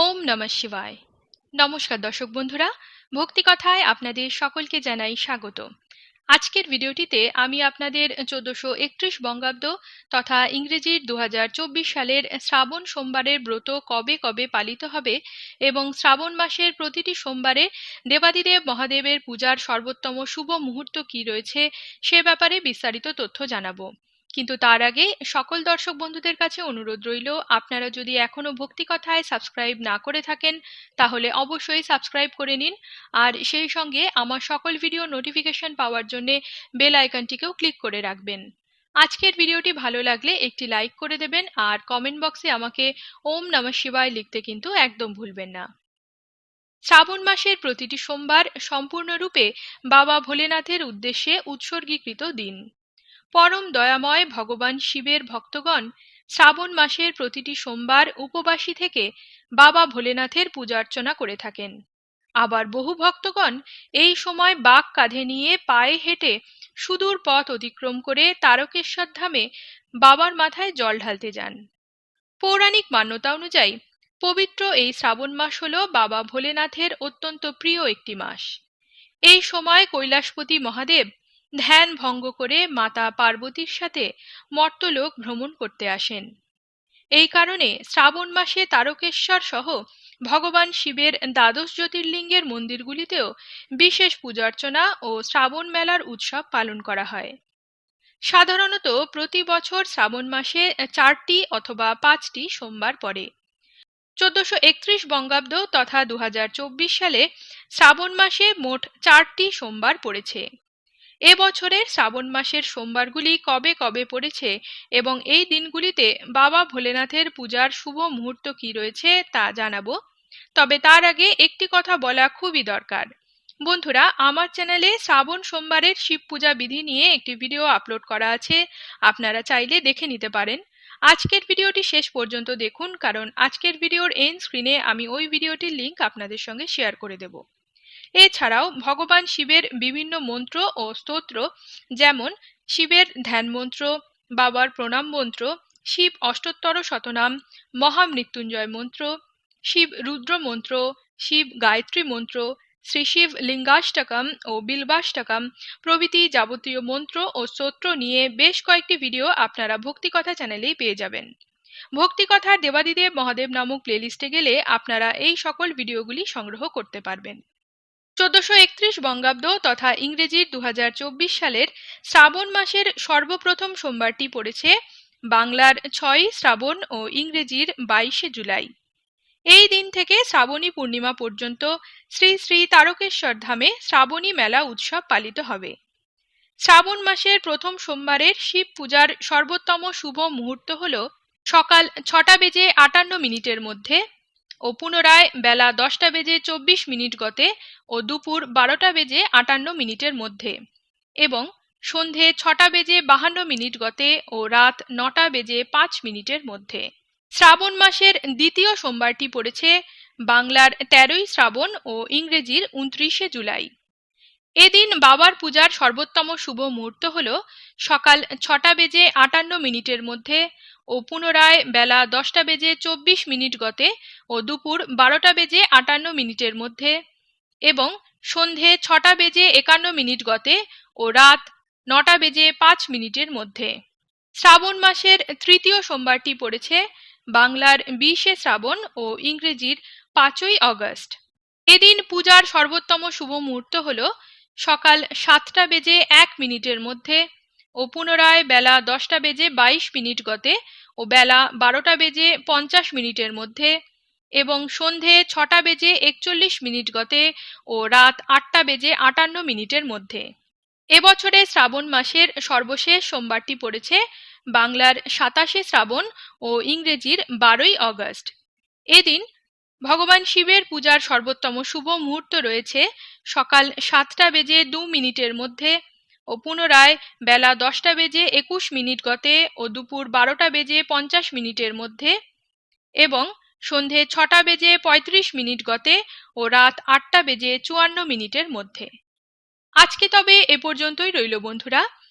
ওম নমঃ শিবায়। নমস্কার দর্শক বন্ধুরা, ভক্তি কথায় আপনাদের সকলকে জানাই স্বাগত। আজকের ভিডিওটিতে আমি আপনাদের চোদ্দশো একত্রিশ বঙ্গাব্দ তথা ইংরেজির দু হাজার চব্বিশ সালের শ্রাবণ সোমবারের ব্রত কবে কবে পালিত হবে এবং শ্রাবণ মাসের প্রতিটি সোমবারে দেবাদিদেব মহাদেবের পূজার সর্বোত্তম শুভ মুহূর্ত কি রয়েছে সে ব্যাপারে বিস্তারিত তথ্য জানাব। কিন্তু তার আগে সকল দর্শক বন্ধুদের কাছে অনুরোধ রইল, আপনারা যদি এখনও ভক্তি কথায় সাবস্ক্রাইব না করে থাকেন, তাহলে অবশ্যই সাবস্ক্রাইব করে নিন। আর সেই সঙ্গে আমার সকল ভিডিও নোটিফিকেশন পাওয়ার জন্য বেল আইকনটিকেও ক্লিক করে রাখবেন। আজকের ভিডিওটি ভালো লাগলে একটি লাইক করে দেবেন, আর কমেন্ট বক্সে আমাকে ওম নমঃ শিবায় লিখতে কিন্তু একদম ভুলবেন না। শ্রাবণ মাসের প্রতিটি সোমবার সম্পূর্ণরূপে বাবা ভোলেনাথের উদ্দেশ্যে উৎসর্গীকৃত দিন। পরম দয়াময় ভগবান শিবের ভক্তগণ শ্রাবণ মাসের প্রতিটি সোমবার উপবাসী থেকে বাবা ভোলেনাথের পূজার্চনা করে থাকেন। আবার বহু ভক্তগণ এই সময় বাঘ কাঁধে নিয়ে পায়ে হেঁটে সুদূর পথ অতিক্রম করে তারকেশ্বর ধামে বাবার মাথায় জল ঢালতে যান। পৌরাণিক মান্যতা অনুযায়ী পবিত্র এই শ্রাবণ মাস হল বাবা ভোলেনাথের অত্যন্ত প্রিয় একটি মাস। এই সময় কৈলাসপতি মহাদেব ধ্যান ভঙ্গ করে মাতা পার্বতীর সাথে মর্তলোক ভ্রমণ করতে আসেন। এই কারণে শ্রাবণ মাসে তারকেশ্বর সহ ভগবান শিবের দ্বাদশ জ্যোতির্লিঙ্গের মন্দিরগুলিতেও বিশেষ পূজার্চনা ও শ্রাবণ মেলার উৎসব পালন করা হয়। সাধারণত প্রতি বছর শ্রাবণ মাসে চারটি অথবা পাঁচটি সোমবার পড়ে। চোদ্দশো একত্রিশ বঙ্গাব্দ তথা দু হাজার চব্বিশ সালে শ্রাবণ মাসে মোট চারটি সোমবার পড়েছে। এ বছরের শ্রাবণ মাসের সোমবারগুলি কবে কবে পড়েছে এবং এই দিনগুলিতে বাবা ভোলেনাথের পূজার শুভ মুহূর্ত কি রয়েছে তা জানাব। তবে তার আগে একটি কথা বলা খুবই দরকার। বন্ধুরা, আমার চ্যানেলে শ্রাবণ সোমবারের শিব পূজা বিধি নিয়ে একটি ভিডিও আপলোড করা আছে, আপনারা চাইলে দেখে নিতে পারেন। আজকের ভিডিওটি শেষ পর্যন্ত দেখুন, কারণ আজকের ভিডিওর এন স্ক্রিনে আমি ওই ভিডিওটির লিংক আপনাদের সঙ্গে শেয়ার করে দেবো। এছাড়াও ভগবান শিবের বিভিন্ন মন্ত্র ও স্তোত্র, যেমন শিবের ধ্যান মন্ত্র, বাবার প্রণাম মন্ত্র, শিব অষ্টোত্তর শতনাম, মহামৃত্যুঞ্জয় মন্ত্র, শিব রুদ্র মন্ত্র, শিব গায়ত্রী মন্ত্র, শ্রী শিব লিঙ্গাষ্টকম ও বিলবাষ্টকম প্রভৃতি যাবতীয় মন্ত্র ও স্তোত্র নিয়ে বেশ কয়েকটি ভিডিও আপনারা ভক্তিকথা চ্যানেলেই পেয়ে যাবেন। ভক্তিকথার দেবাদিদেব মহাদেব নামক প্লেলিস্টে গেলে আপনারা এই সকল ভিডিওগুলি সংগ্রহ করতে পারবেন। চোদ্দশো একত্রিশ বঙ্গাব্দ তথা ইংরেজির দু সালের শ্রাবণ মাসের সর্বপ্রথম সোমবারটি পড়েছে বাংলার ছয়ই শ্রাবণ ও ইংরেজির বাইশে জুলাই। এই দিন থেকে শ্রাবণী পূর্ণিমা পর্যন্ত শ্রী শ্রী তারকেশ্বর ধামে শ্রাবণী মেলা উৎসব পালিত হবে। শ্রাবণ মাসের প্রথম সোমবারের শিব পূজার সর্বোত্তম শুভ মুহূর্ত হল সকাল ছটা বেজে আটান্ন মিনিটের মধ্যে ও পুনরায় বেলা দশটা বেজে চব্বিশ মিনিট গতে ও দুপুর বারোটা বেজে আটান্ন মিনিটের মধ্যে এবং সন্ধে ছটা বেজে বাহান্ন মিনিট গতে ও রাত নটা বেজে পাঁচ মিনিটের মধ্যে। শ্রাবণ মাসের দ্বিতীয় সোমবারটি পড়েছে বাংলার তেরোই শ্রাবণ ও ইংরেজির উনত্রিশে জুলাই। এদিন বাবার পূজার সর্বোত্তম শুভ মুহূর্ত হল সকাল ছটা বেজে আটান্ন মিনিটের মধ্যে ও পুনরায় বেলা দশটা বেজে চব্বিশ মিনিট গতে ও দুপুর বারোটা বেজে আটান্ন মিনিটের মধ্যে এবং সন্ধে ছটা বেজে একান্ন মিনিট গতে ও রাত নটা বেজে পাঁচ মিনিটের মধ্যে। শ্রাবণ মাসের তৃতীয় সোমবারটি পড়েছে বাংলার বিশে শ্রাবণ ও ইংরেজির পাঁচই অগস্ট। এদিন পূজার সর্বোত্তম শুভ মুহূর্ত হল সকাল সাতটা বেজে এক মিনিটের মধ্যে ও পুনরায় বেলা দশটা বেজে বাইশ মিনিট গতে ও বেলা বারোটা বেজে পঞ্চাশ মিনিটের মধ্যে এবং সন্ধে ছটা বেজে একচল্লিশ মিনিট গতে ও রাত আটটা বেজে আটান্ন মিনিটের মধ্যে। এবছরে শ্রাবণ মাসের সর্বশেষ সোমবারটি পড়েছে বাংলার সাতাশে শ্রাবণ ও ইংরেজির বারোই অগস্ট। এদিন ভগবান শিবের পূজার সর্বোত্তম শুভ মুহূর্ত রয়েছে সকাল সাতটা বেজে দু মিনিটের মধ্যে ও পুনরায় বেলা দশটা বেজে একুশ মিনিট গতে ও দুপুর বারোটা বেজে পঞ্চাশ মিনিটের মধ্যে এবং সন্ধে ছটা বেজে পঁয়ত্রিশ মিনিট গতে ও রাত আটটা বেজে চুয়ান্ন মিনিটের মধ্যে। আজকে তবে এ পর্যন্তই রইল বন্ধুরা।